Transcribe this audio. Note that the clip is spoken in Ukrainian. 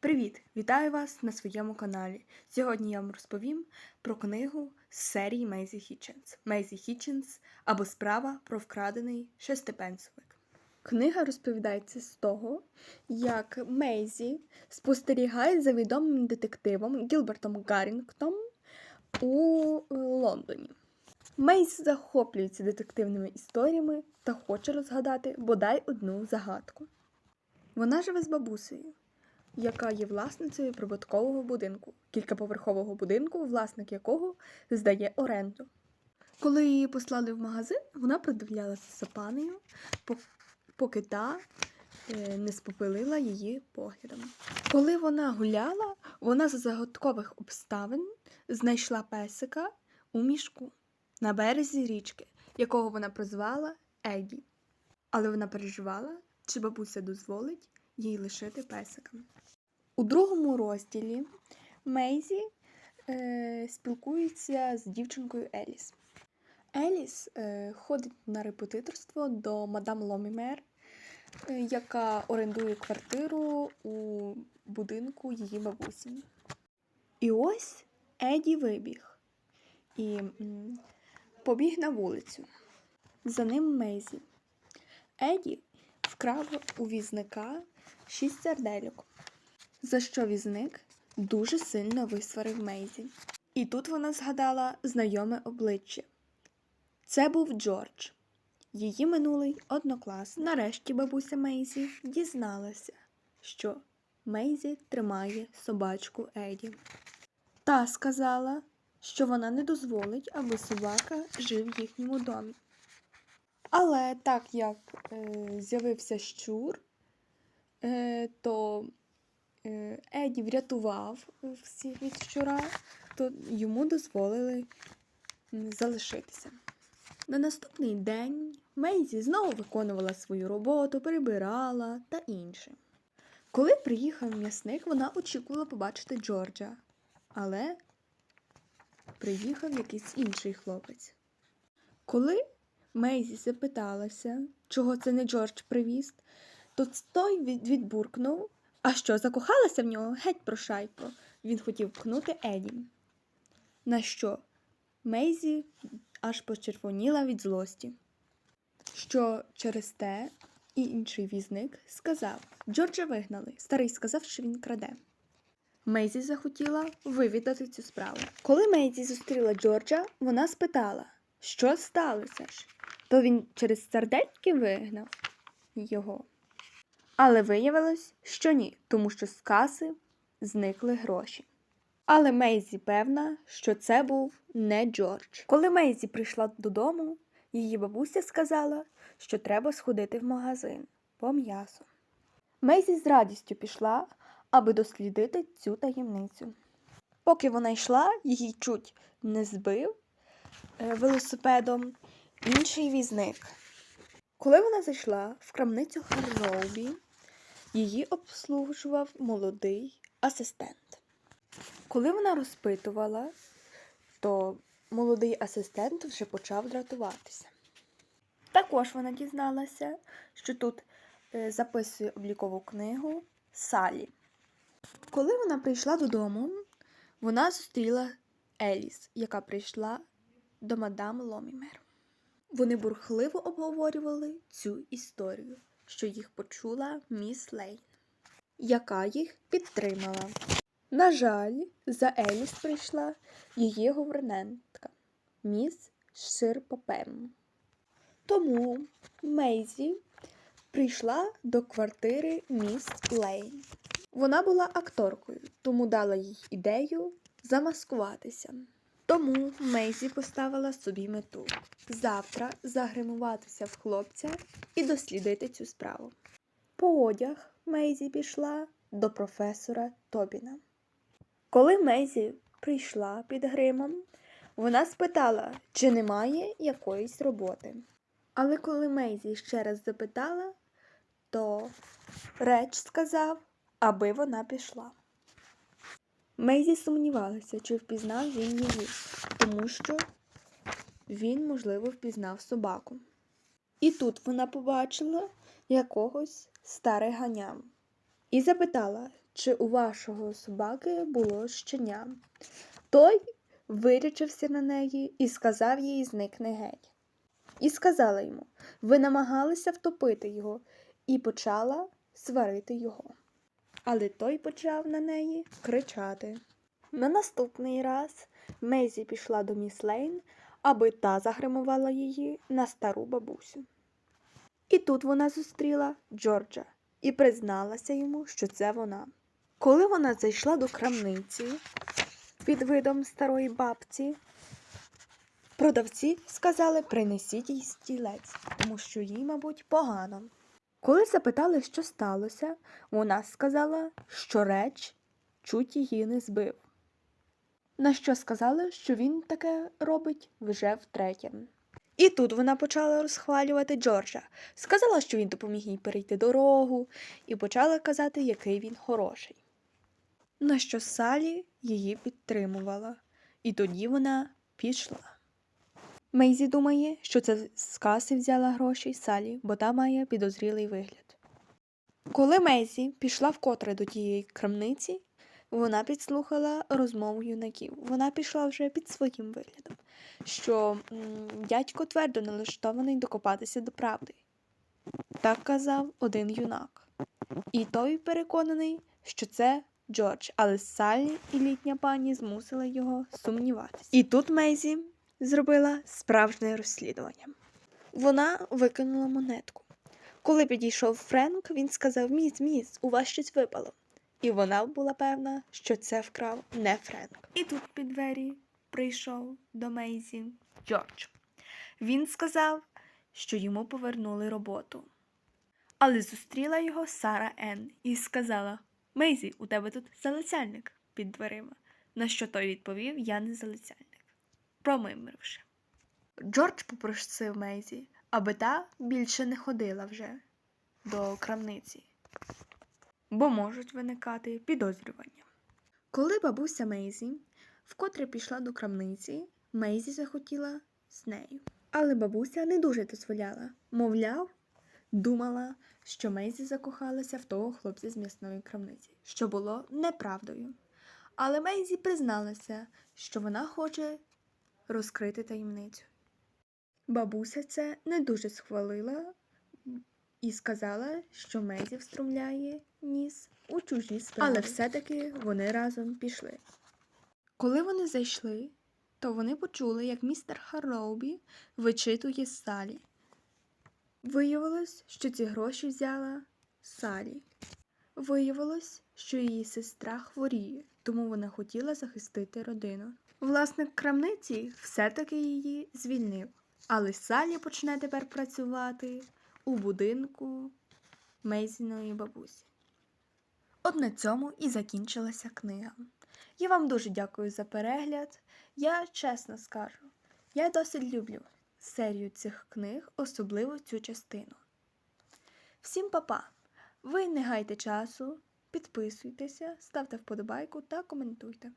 Привіт! Вітаю вас на своєму каналі. Сьогодні я вам розповім про книгу з серії Мейзі Хітченс. Мейзі Хітченс або справа про вкрадений шестипенсовик. Книга розповідається з того, як Мейзі спостерігає за відомим детективом Гілбертом Гаррінгтом у е, Лондоні. Мейзі захоплюється детективними історіями та хоче розгадати бодай одну загадку. Вона живе з бабусею, яка є власницею прибуткового будинку, кількаповерхового будинку, власник якого здає оренду. Коли її послали в магазин, вона придивлялася за панею, поки та е, не спопилила її поглядом. Коли вона гуляла, вона за загадкових обставин знайшла песика у мішку на березі річки, якого вона прозвала Еді. Але вона переживала, чи бабуся дозволить їй лишити песика. У другому розділі Мейзі е, спілкується з дівчинкою Еліс. Еліс е, ходить на репетиторство до мадам Ломімер, е, яка орендує квартиру у будинку її бабусі. І ось Еді вибіг і м, побіг на вулицю. За ним Мейзі. Еді вкрав у візника шість сердельок, за що візник дуже сильно висварив Мейзі. І тут вона згадала знайоме обличчя. Це був Джордж, її минулий одноклас. Нарешті бабуся Мейзі дізналася, що Мейзі тримає собачку Еді. Та сказала, що вона не дозволить, аби собака жив в їхньому домі. Але так як е, з'явився щур, е, то е, Еді врятував всіх від щура, то йому дозволили залишитися. На наступний день Мейзі знову виконувала свою роботу, прибирала та інше. Коли приїхав м'ясник, вона очікувала побачити Джорджа, але приїхав якийсь інший хлопець. Коли Мейзі запиталася, чого це не Джордж привіз, то той відбуркнув, а що, закохалася в нього геть про шайку. Він хотів пхнути Еді. На що Мейзі аж почервоніла від злості. Що через те і інший візник сказав: Джорджа вигнали. Старий сказав, що він краде. Мейзі захотіла вивідати цю справу. Коли Мейзі зустріла Джорджа, вона спитала, що сталося ж, то він через сердечки вигнав його. Але виявилось, що ні, тому що з каси зникли гроші. Але Мейзі певна, що це був не Джордж. Коли Мейзі прийшла додому, її бабуся сказала, що треба сходити в магазин по м'ясу. Мейзі з радістю пішла, аби дослідити цю таємницю. Поки вона йшла, її чуть не збив велосипедом інший візник. Коли вона зайшла в крамницю Харроубі, її обслужував молодий асистент. Коли вона розпитувала, то молодий асистент вже почав дратуватися. Також вона дізналася, що тут е, записує облікову книгу Салі. Коли вона прийшла додому, вона зустріла Еліс, яка прийшла до мадам Ломімер. Вони бурхливо обговорювали цю історію, що їх почула міс Лейн, яка їх підтримала. На жаль, за Еліс прийшла її гувернентка, міс Ширпопем. Тому Мейзі прийшла до квартири міс Лейн. Вона була акторкою, тому дала їй ідею замаскуватися. Тому Мейзі поставила собі мету завтра загримуватися в хлопця і дослідити цю справу. По одяг Мейзі пішла до професора Тобіна. Коли Мейзі прийшла під гримом, вона спитала, чи немає якоїсь роботи. Але коли Мейзі ще раз запитала, то Реч сказав, аби вона пішла. Мейзі сумнівалася, чи впізнав він її, тому що він, можливо, впізнав собаку. І тут вона побачила якогось стариганям і запитала, чи у вашого собаки було щеня. Той вирячився на неї і сказав їй зникни геть. І сказала йому ви намагалися втопити його, і почала сварити його. Але той почав на неї кричати. На наступний раз Мейзі пішла до міс Лейн, аби та загримувала її на стару бабусю. І тут вона зустріла Джорджа і призналася йому, що це вона. Коли вона зайшла до крамниці під видом старої бабці, продавці сказали принесіть їй стілець, тому що їй, мабуть, погано. Коли запитали, що сталося, вона сказала, що реч чуть її не збив. На що сказали, що він таке робить вже втретє. І тут вона почала розхвалювати Джорджа, сказала, що він допоміг їй перейти дорогу, і почала казати, який він хороший. На що Салі її підтримувала, і тоді вона пішла. Мейзі думає, що це з каси взяла гроші Салі, бо та має підозрілий вигляд. Коли Мейзі пішла вкотре до тієї крамниці, вона підслухала розмову юнаків. Вона пішла вже під своїм виглядом, що дядько твердо налаштований докопатися до правди. Так казав один юнак. І той переконаний, що це Джордж, але Саллі і літня пані змусила його сумніватися. І тут Мейзі зробила справжнє розслідування. Вона викинула монетку. Коли підійшов Френк, він сказав: Міс, міс, у вас щось випало. І вона була певна, що це вкрав не Френк. І тут під двері прийшов до Мейзі Джордж. Він сказав, що йому повернули роботу. Але зустріла його Сара Енн і сказала: Мейзі, у тебе тут залицяльник під дверима. На що той відповів: Я не залицяльник. Промимривши. Джордж попросив Мейзі, аби та більше не ходила вже до крамниці, бо можуть виникати підозрювання. Коли бабуся Мейзі вкотре пішла до крамниці, Мейзі захотіла з нею. Але бабуся не дуже дозволяла. Мовляв, думала, що Мейзі закохалася в того хлопця з м'ясної крамниці, що було неправдою. Але Мейзі призналася, що вона хоче розкрити таємницю. Бабуся це не дуже схвалила і сказала, що Мейзі встромляє ніс у чужі справи. Але все-таки вони разом пішли. Коли вони зайшли, то вони почули, як містер Харлоубі вичитує Салі. Виявилось, що ці гроші взяла Салі. Виявилось, що її сестра хворіє, тому вона хотіла захистити родину. Власник крамниці все-таки її звільнив, але Салі почне тепер працювати у будинку Мейзіної бабусі. От на цьому і закінчилася книга. Я вам дуже дякую за перегляд. Я чесно скажу, я досить люблю серію цих книг, особливо цю частину. Всім па-па! Ви не гайте часу, підписуйтеся, ставте вподобайку та коментуйте.